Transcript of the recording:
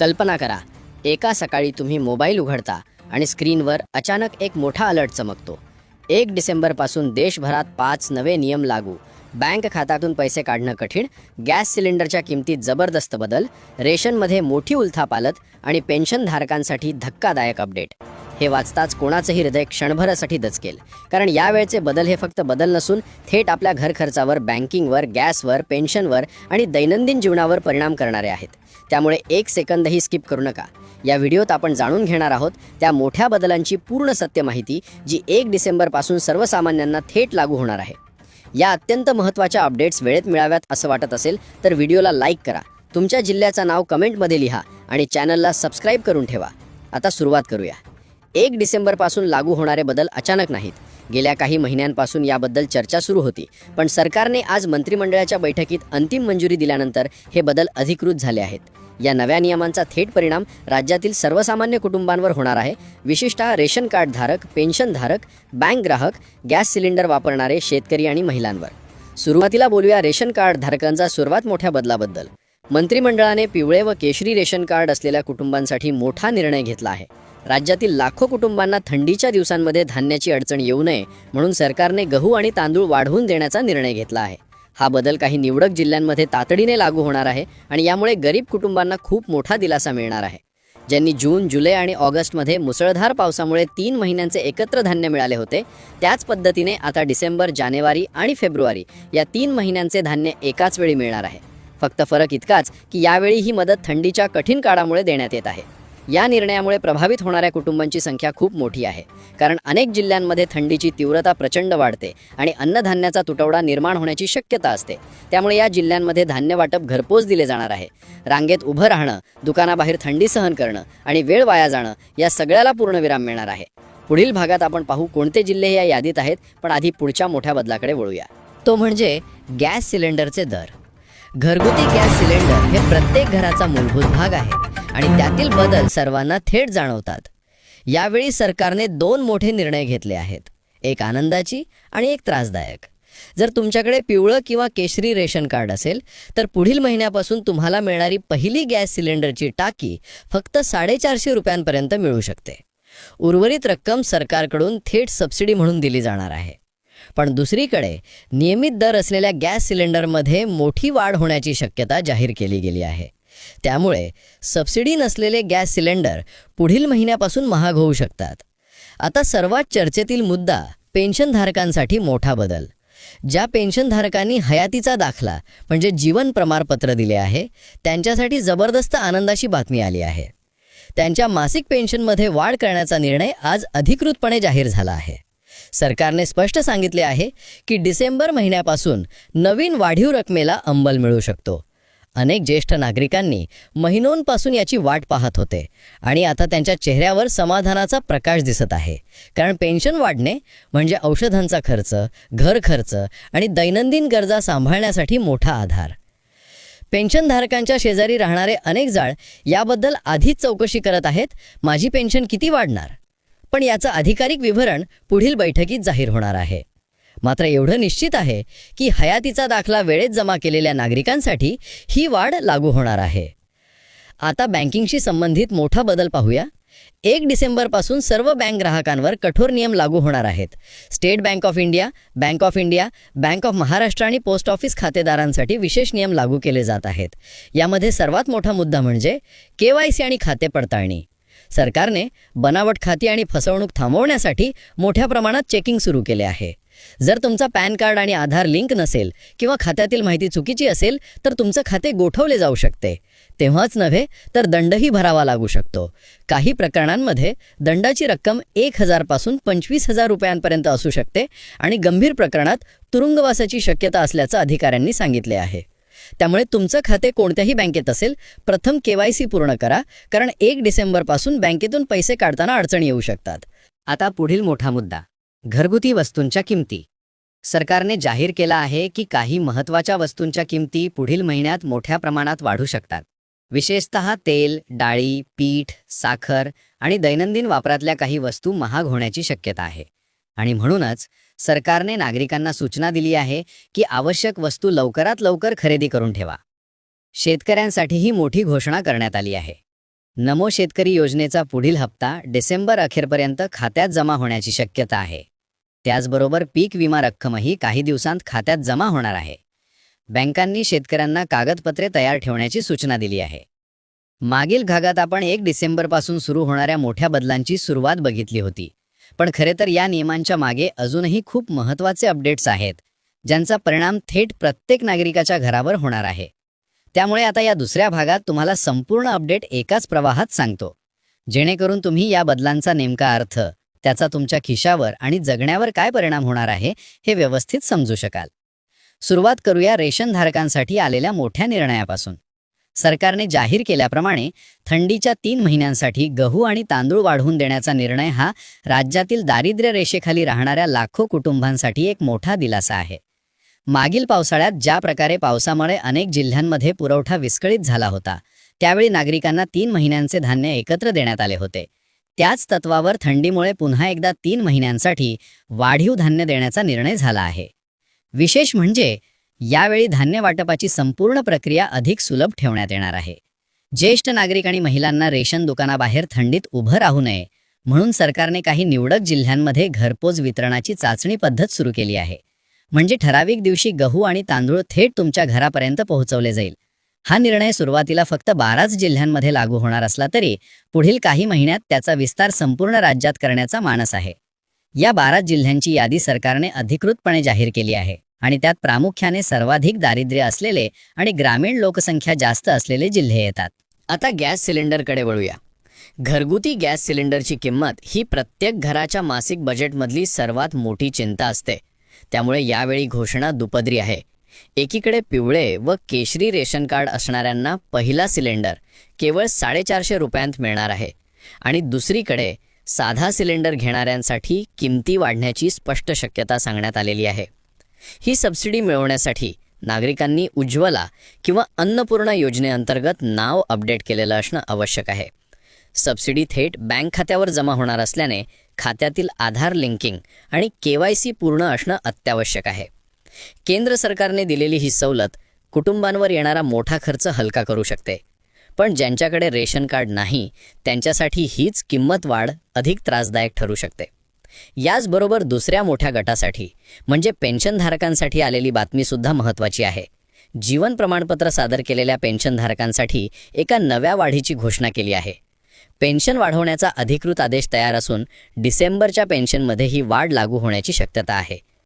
कल्पना करा. एका सकाळी तुम्ही मोबाईल उघडता आणि स्क्रीनवर अचानक एक मोठा अलर्ट चमकतो. एक डिसेंबरपासून देशभरात पाच नवे नियम लागू. बँक खात्यातून पैसे काढणं कठीण गॅस सिलेंडरच्या किमतीत जबरदस्त बदल रेशनमध्ये मोठी उलथापालत आणि पेन्शनधारकांसाठी धक्कादायक अपडेट. हे वाचताच कोणाचंही हृदय क्षणभरासाठी दचकेल. कारण यावेळचे बदल हे फक्त बदल नसून थेट आपल्या घर खर्चावर बँकिंगवर गॅसवर पेन्शनवर आणि दैनंदिन जीवनावर परिणाम करणारे आहेत. त्यामुळे एक सेकंदही स्किप करू नका. या व्हिडिओत आपण जाणून घेणार आहोत त्या मोठ्या बदलांची पूर्ण सत्य माहिती जी एक डिसेंबरपासून सर्वसामान्यांना थेट लागू होणार आहे. या अत्यंत महत्त्वाच्या अपडेट्स वेळेत मिळाव्यात असं वाटत असेल तर व्हिडिओला लाईक करा. तुमच्या जिल्ह्याचं नाव कमेंटमध्ये लिहा आणि चॅनलला सबस्क्राईब करून ठेवा. आता सुरुवात करूया. एक डिसेंबरपासून लागू होणारे बदल अचानक नाहीत. गेल्या काही महिन्यांपासून याबद्दल चर्चा सुरू होती. पण सरकारने आज मंत्रिमंडळाच्या बैठकीत अंतिम मंजुरी दिल्यानंतर हे बदल अधिकृत झाले आहेत. या नव्या नियमांचा थेट परिणाम राज्यातील सर्वसामान्य कुटुंबांवर होणार आहे. विशेषतः रेशन कार्ड धारक बँक ग्राहक गॅस सिलेंडर वापरणारे शेतकरी आणि महिलांवर. सुरुवातीला बोलूया रेशन कार्ड धारकांचा सर्वात मोठ्या बदलाबद्दल. मंत्रिमंडळाने पिवळे व केशरी रेशन कार्ड असलेल्या कुटुंबांसाठी मोठा निर्णय घेतला आहे. राज्यातील लाखो कुटुंबांना थंडीच्या दिवसांमध्ये धान्याची अडचण येऊ नये म्हणून सरकारने गहू आणि तांदूळ वाढवून देण्याचा निर्णय घेतला आहे. हा बदल काही निवडक जिल्ह्यांमध्ये तातडीने लागू होणार आहे आणि यामुळे गरीब कुटुंबांना खूप मोठा दिलासा मिळणार आहे. ज्यांनी जून जुलै आणि ऑगस्टमध्ये मुसळधार पावसामुळे तीन महिन्यांचे एकत्र धान्य मिळाले होते त्याच पद्धतीने आता डिसेंबर जानेवारी आणि फेब्रुवारी या तीन महिन्यांचे धान्य एकाच वेळी मिळणार आहे. फक्त फरक इतकाच की यावेळी ही मदत थंडीच्या कठीण काळामुळे देण्यात येत आहे. या निर्णयामुळे प्रभावित होणाऱ्या कुटुंबांची संख्या खूप मोठी आहे. कारण अनेक जिल्ह्यांमध्ये थंडीची तीव्रता प्रचंड वाढते आणि अन्नधान्याचा तुटवडा निर्माण होण्याची शक्यता असते. त्यामुळे या जिल्ह्यांमध्ये धान्य वाटप घरपोच दिले जाणार आहे. रांगेत उभं राहणं दुकानाबाहेर थंडी सहन करणं आणि वेळ वाया जाणं या सगळ्याला पूर्णविराम मिळणार आहे. पुढील भागात आपण पाहू कोणते जिल्हे या यादीत आहेत पण आधी पुढच्या मोठ्या बदलाकडे वळूया. तो म्हणजे गॅस सिलेंडरचे दर. घरगुती गॅस सिलेंडर हे प्रत्येक घराचा मूलभूत भाग आहे. आणि त्यातील बदल सर्वांना थेट जाणवतात. यावेळी सरकारने दोन मोठे निर्णय घेतले आहेत. एक आनंदाची आणि एक त्रासदायक. जर तुमच्याकडे पिवळं किंवा केशरी रेशन कार्ड असेल तर पुढील महिन्यापासून तुम्हाला मिळणारी पहिली गॅस सिलेंडरची टाकी फक्त साडेचारशे रुपयांपर्यंत मिळू शकते. उर्वरित रक्कम सरकारकडून थेट सबसिडी म्हणून दिली जाणार आहे. पण दुसरीकडे नियमित दर असलेल्या गॅस सिलेंडरमध्ये मोठी वाढ होण्याची शक्यता जाहीर केली गेली आहे. त्यामुळे सबसिडी नसलेले गॅस सिलेंडर पुढील महिन्यापासून महाग होऊ शकतात. आता सर्वात चर्चेतील मुद्दा पेन्शनधारकांसाठी मोठा बदल. ज्या पेन्शनधारकांनी हयातीचा दाखला म्हणजे जीवन प्रमाणपत्र दिले आहे त्यांच्यासाठी जबरदस्त आनंदाची बातमी आली आहे. त्यांच्या मासिक पेन्शनमध्ये वाढ करण्याचा निर्णय आज अधिकृतपणे जाहीर झाला आहे. सरकारने स्पष्ट सांगितले आहे की डिसेंबर महिन्यापासून नवीन वाढीव रकमेला अंमल मिळू शकतो. अनेक ज्येष्ठ नागरिकांनी महिनोंपासून याची वाट पाहत होते. आणि आता त्यांच्या चेहऱ्यावर समाधानाचा प्रकाश दिसत आहे. कारण पेन्शन वाढणे म्हणजे औषधांचा खर्च घर खर्च आणि दैनंदिन गरजा सांभाळण्यासाठी मोठा आधार. पेन्शनधारकांच्या शेजारी राहणारे अनेक जाळ याबद्दल आधीच चौकशी करत आहेत माझी पेन्शन किती वाढणार? पण याचं अधिकारिक विवरण पुढील बैठकीत जाहीर होणार आहे. मात्र एवढं निश्चित आहे की हयातीचा दाखला वेळेत जमा केलेल्या नागरिकांसाठी ही वाढ लागू होणार आहे. आता बँकिंगशी संबंधित मोठा बदल पाहूया. एक डिसेंबरपासून सर्व बँक ग्राहकांवर कठोर नियम लागू होणार आहेत. State Bank of India Bank of India Bank of Maharashtra आणि पोस्ट ऑफिस खातेदारांसाठी विशेष नियम लागू केले जात आहेत. यामध्ये सर्वात मोठा मुद्दा म्हणजे के वाय सी आणि खाते पडताळणी. सरकारने बनावट खाती आणि फसवणूक थांबवण्यासाठी मोठ्या प्रमाणात चेकिंग सुरू केले आहे. जर तुमचा पॅन कार्ड आणि आधार लिंक नसेल किंवा खात्यातील माहिती चुकीची असेल तर तुमचं खाते गोठवले जाऊ शकते. तेव्हाच नव्हे तर दंडही भरावा लागू शकतो. काही प्रकरणांमध्ये दंडाची रक्कम एक हजारपासून पंचवीस हजार रुपयांपर्यंत असू शकते आणि गंभीर प्रकरणात तुरुंगवासाची शक्यता असल्याचं अधिकाऱ्यांनी सांगितले आहे. त्यामुळे तुमचं खाते कोणत्याही बँकेत असेल प्रथम केवायसी पूर्ण करा कारण एक डिसेंबरपासून बँकेतून पैसे काढताना अडचणी येऊ शकतात. आता पुढील मोठा मुद्दा. घरगुती वस्तूंच्या किमती. सरकारने जाहीर केला आहे की काही महत्त्वाच्या वस्तूंच्या किमती पुढील महिन्यात मोठ्या प्रमाणात वाढू शकतात. विशेषतः तेल डाळी पीठ साखर आणि दैनंदिन वापरातल्या काही वस्तू महाग होण्याची शक्यता आहे. आणि म्हणूनच सरकारने नागरिकांना सूचना दिली आहे की आवश्यक वस्तू लवकरात लवकर खरेदी करून ठेवा. शेतकऱ्यांसाठीही मोठी घोषणा करण्यात आली आहे. नमो शेतकरी योजनेचा पुढील हप्ता डिसेंबर अखेरपर्यंत खात्यात जमा होण्याची शक्यता आहे. त्याचबरोबर पीक विमा रक्कमही काही दिवसांत खात्यात जमा होणार आहे. बँकांनी शेतकऱ्यांना कागदपत्रे तयार ठेवण्याची सूचना दिली आहे. मागील भागात आपण एक डिसेंबरपासून सुरू होणाऱ्या मोठ्या बदलांची सुरुवात बघितली होती. पण खरे तर या नियमांच्या मागे अजूनही खूप महत्त्वाचे अपडेट्स आहेत ज्यांचा परिणाम थेट प्रत्येक नागरिकाच्या घरावर होणार आहे. त्यामुळे आता या दुसऱ्या भागात तुम्हाला संपूर्ण अपडेट एकाच प्रवाहात सांगतो. जेणेकरून तुम्ही या बदलांचा नेमका अर्थ त्याचा तुमच्या खिशावर आणि जगण्यावर काय परिणाम होणार आहे हे व्यवस्थित समजू शकाल. सुरुवात करूया रेशन धारकांसाठी आलेल्या मोठ्या निर्णयापासून. सरकारने जाहीर केल्याप्रमाणे थंडीच्या तीन महिन्यांसाठी गहू आणि तांदूळ वाढवून देण्याचा निर्णय हा राज्यातील दारिद्र्य रेषेखाली राहणाऱ्या लाखो कुटुंबांसाठी एक मोठा दिलासा आहे. मागील पावसाळ्यात ज्या प्रकारे पावसामुळे अनेक जिल्ह्यांमध्ये पुरवठा विस्कळीत झाला होता त्यावेळी नागरिकांना तीन महिन्यांचे धान्य एकत्र देण्यात आले होते. त्याच तत्वावर थंडीमुळे पुन्हा एकदा तीन महिन्यांसाठी वाढीव धान्य देण्याचा निर्णय झाला आहे. विशेष म्हणजे यावेळी धान्य वाटपाची संपूर्ण प्रक्रिया अधिक सुलभ ठेवण्यात येणार आहे. ज्येष्ठ नागरिक आणि महिलांना रेशन दुकानाबाहेर थंडीत उभं राहू नये म्हणून सरकारने काही निवडक जिल्ह्यांमध्ये घरपोच वितरणाची चाचणी पद्धत सुरू केली आहे. म्हणजे ठराविक दिवशी गहू आणि तांदूळ थेट तुमच्या घरापर्यंत पोहोचवले जाईल. हा निर्णय सुरुवातीला फक्त बाराच जिल्ह्यांमध्ये लागू होणार असला तरी पुढील काही महिन्यात त्याचा विस्तार संपूर्ण राज्यात करण्याचा मानस आहे. या बारा जिल्ह्यांची यादी सरकारने अधिकृतपणे जाहीर केली आहे आणि त्यात प्रामुख्याने सर्वाधिक दारिद्र्य असलेले आणि ग्रामीण लोकसंख्या जास्त असलेले जिल्हे येतात. आता गॅस सिलेंडरकडे वळूया. घरगुती गॅस सिलेंडरची किंमत ही प्रत्येक घराच्या मासिक बजेटमधली सर्वात मोठी चिंता असते. त्यामुळे यावेळी घोषणा दुपदरी आहे. एकीकडे पिवळे व केशरी रेशन कार्ड असणाऱ्यांना पहिला सिलेंडर केवळ साडेचारशे रुपयांत मिळणार आहे आणि दुसरीकडे साधा सिलेंडर घेणाऱ्यांसाठी किमती वाढण्याची स्पष्ट शक्यता सांगण्यात आलेली आहे. ही सबसिडी मिळवण्यासाठी नागरिकांनी उज्ज्वला किंवा अन्नपूर्णा योजनेअंतर्गत नाव अपडेट केलेलं असणं आवश्यक आहे. सबसिडी थेट बँक खात्यावर जमा होणार असल्याने खात्यातील आधार लिंकिंग आणि के वाय सी पूर्ण असणं अत्यावश्यक आहे. केंद्र सरकारने दिलेली ही सवलत कुटुंबांवर येणारा मोठा खर्च हलका करू शकते. पण ज्यांच्याकडे रेशन कार्ड नाही त्यांच्यासाठी हीच किंमत वाढ अधिक त्रासदायक ठरू शकते. याचबरोबर दुसऱ्या मोठ्या गटासाठी म्हणजे पेन्शनधारकांसाठी आलेली बातमीसुद्धा महत्त्वाची आहे. जीवन प्रमाणपत्र सादर केलेल्या पेन्शनधारकांसाठी एका नव्या वाढीची घोषणा केली आहे. पेन्शन वाढवण्याचा अधिकृत आदेश तयार असून डिसेंबरच्या पेन्शनमध्ये ही वाढ लागू होण्याची शक्यता आहे.